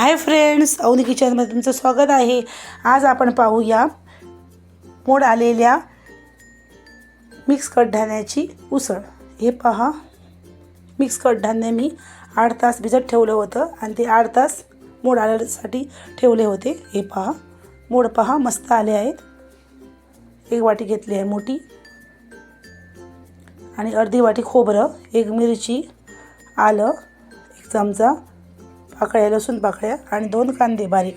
Hi friends Avni किचनमध्ये तुमचं स्वागत आहे. आज आपण पाहूया मोड आलेल्या मिक्स कडधान्याची उसळ. हे पहा मिक्स कडधान्य मी आठ तास भिजत ठेवलं होतं आणि ते आठ तास मोड आल्यासाठी ठेवले होते. हे पहा मोड पहा मस्त आले आहेत. एक वाटी घेतली आहे मोठी आणि अर्धी वाटी खोबरं एक मिरची आलं एक चमचा पाकळ्या लसूण पाकळ्या आणि दोन कांदे बारीक.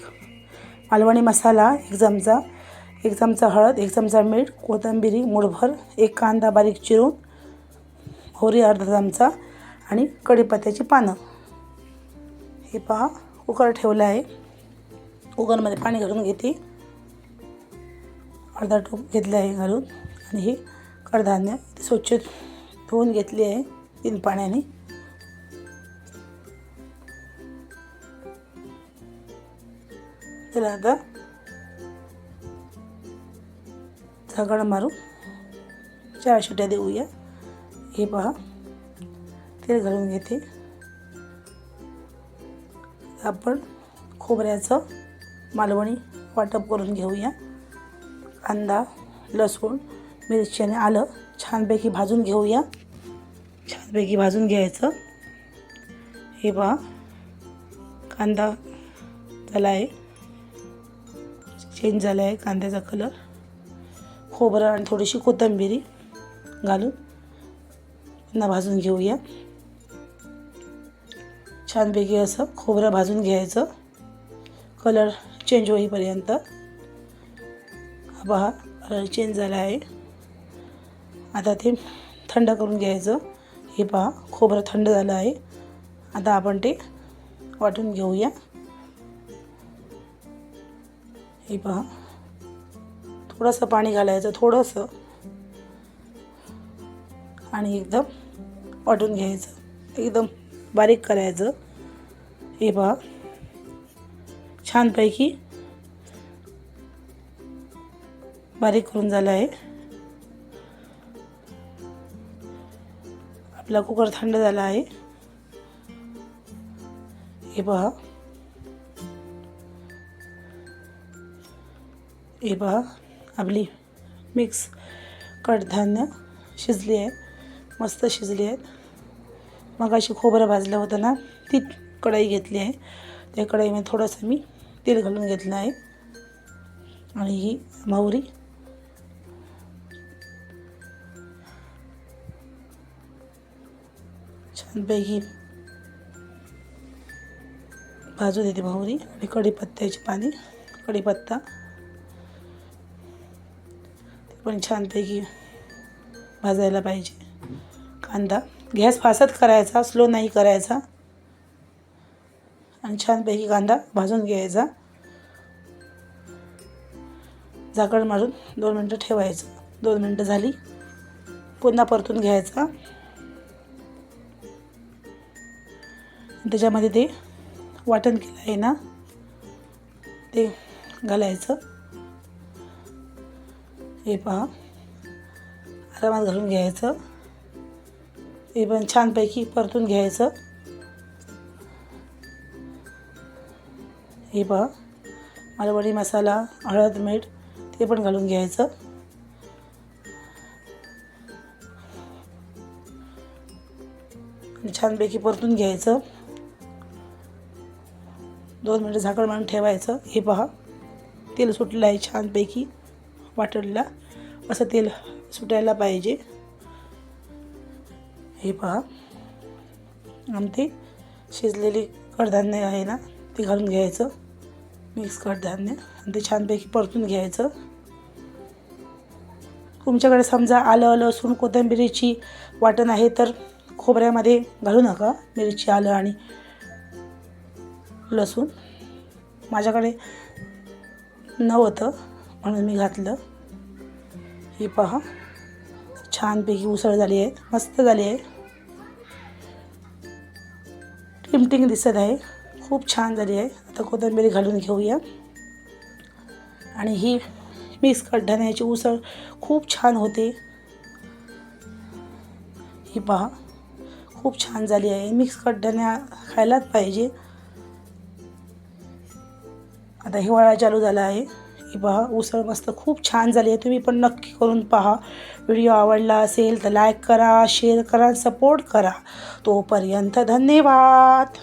मालवणी मसाला एक चमचा एक चमचा हळद एक चमचा मीठ कोथिंबिरी मुठभर एक कांदा बारीक चिरून होरी अर्धा चमचा आणि कढीपत्त्याची पानं. हे पहा कुकर ठेवलं आहे. कुकरमध्ये पाणी घालून घेते. अर्धा टोप घेतलं आहे घालून आणि हे कडधान्य स्वच्छ धुवून घेतली आहे तीन पाण्याने. त्याला आता झाकण मारून चार शिट्या देऊया हे पहा तेल घालून घेते आपण खोबऱ्याचं मालवणी वाटप करून घेऊया कांदा लसूण मिरची आणि आलं छानपैकी भाजून घेऊया छानपैकी भाजून घ्यायचं हे पहा कांदा झाला आहे चेंज झाला आहे कांद्याचा कलर खोबरं आणि थोडीशी कोथंबिरी घालून पुन्हा भाजून घेऊया. छानपैकी असं खोबरं भाजून घ्यायचं. कलर चेंज होईपर्यंत. हा पहा कलर चेंज झाला आहे. आता ते थंड करून घ्यायचं. हे पहा खोबरं थंड झालं आहे. आता आपण ते वाटून घेऊया. हे पहा. थोडंसं पाणी घालायचं थोडंसं. आणि एकदम वाटून घ्यायचं. एकदम बारीक करायचं. हे पहा. छानपैकी बारीक करून झालं आहे. आपला कुकर थंड झाला आहे. हे पहा. हे पहा आपली मिक्स कडधान्य शिजली आहे मस्त शिजली आहेत मग अशी खोबरं भाजलं होतं ना ती कढई घेतली आहे. त्या कढईमध्ये थोडंसं मी तेल घालून घेतलं आहे. आणि ही मोहरी. छानपैकी भाजू देते मोहरी आणि कढीपत्त्याची पाणी कढीपत्ता. पण छानपैकी भाजायला पाहिजे. कांदा. गॅस फासत करायचा स्लो नाही करायचा. आणि छानपैकी कांदा भाजून घ्यायचा. झाकण मारून दोन मिनटं ठेवायचं. दोन मिनटं झाली. पुन्हा परतून घ्यायचा. त्याच्यामध्ये ते वाटण केलं आहे ना ते घालायचं. हे पहा. आरामात घालून घ्यायचं. हे पण छानपैकी परतून घ्यायचं. हे पहा. मालवणी मसाला हळद मीठ ते पण घालून घ्यायचं. छानपैकी परतून घ्यायचं. दोन मिनटं झाकण मारून ठेवायचं. हे पहा. तेल सुटलं आहे छानपैकी. वाटणला असं तेल सुटायला पाहिजे. हे पहा. आणि ते शिजलेली कडधान्य आहे ना ते घालून घ्यायचं. मिक्स कडधान्य आणि ते छानपैकी परतून घ्यायचं. तुमच्याकडे समजा आलं लसूण कोथिंबिरीची वाटण आहे तर खोबऱ्यामध्ये घालू नका. मिरची आलं आणि लसूण. माझ्याकडे नव्हतं. म्हणून मी घातलं. हे पहा. छानपैकी उसळ झाली आहे. मस्त झाली आहे. टिमटिंग दिसत आहे. खूप छान झाली आहे. आता कोथिंबीर घालून घेऊया. आणि ही मिक्स कडधान्याची उसळ खूप छान होते. ही पहा. खूप छान झाली आहे. मिक्स कडधान्या खायलाच पाहिजे. आता हिवाळा चालू झाला आहे. ही पहा उसळ मस्त खूप छान झाली आहे. तुम्ही पण नक्की करून पहा. व्हिडिओ आवडला असेल तर लाईक करा शेअर करा सपोर्ट करा. तोपर्यंत धन्यवाद.